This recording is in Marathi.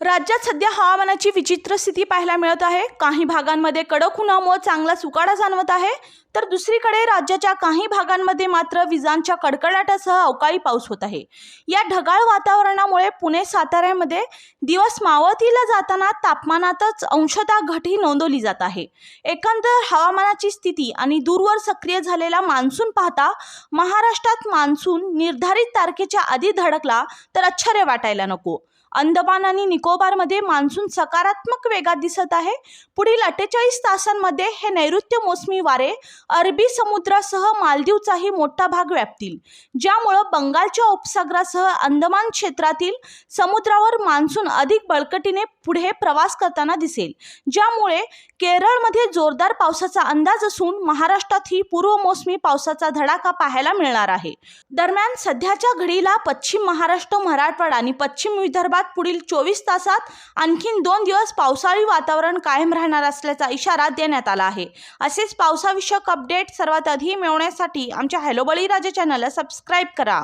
राज्यात सध्या हवामानाची विचित्र स्थिती पाहायला मिळत आहे. काही भागांमध्ये कडक उन्हामुळे चांगला सुकाडा जाणवत आहे. तर दुसरीकडे राज्याच्या काही भागांमध्ये मात्र विजांच्या कडकडाटासह अवकाळी पाऊस होत आहे. या ढगाळ वातावरणामुळे पुणे साताऱ्यामध्ये दिवस मावळतीला जाताना तापमानातच अंशतः घटही नोंदवली जात आहे. एकंदर हवामानाची स्थिती आणि दूरवर सक्रिय झालेला मान्सून पाहता महाराष्ट्रात मान्सून निर्धारित तारखेच्या आधी धडकला तर आश्चर्य वाटायला नको. अंदमान आणि निकोबारमध्ये मान्सून सकारात्मक वेगात दिसत आहे. पुढील अठ्ठेचाळीस तासांमध्ये हे नैऋत्य मोसमी वारे अरबी समुद्रासह मालदीवचाही मोठा भाग व्यापतील. ज्यामुळं बंगालच्या उपसागरासह अंदमान क्षेत्रातील समुद्रावर मान्सून अधिक बळकटीने पुढे प्रवास करताना दिसेल. ज्यामुळे केरळमध्ये जोरदार पावसाचा अंदाज असून महाराष्ट्रातही पूर्व मोसमी पावसाचा धडाका पाहायला मिळणार आहे. दरम्यान सध्याच्या घडीला पश्चिम महाराष्ट्र मराठवाडा आणि पश्चिम विदर्भात पुढील चोवीस तासात आणखीन दोन दिवस पावसाळी वातावरण कायम राहणार असल्याचा इशारा देण्यात आला आहे. असेच पावसाविषयक अपडेट सर्वात आधी मिळवण्यासाठी आमच्या हॅलो बळीराजा चॅनलला सबस्क्राईब करा.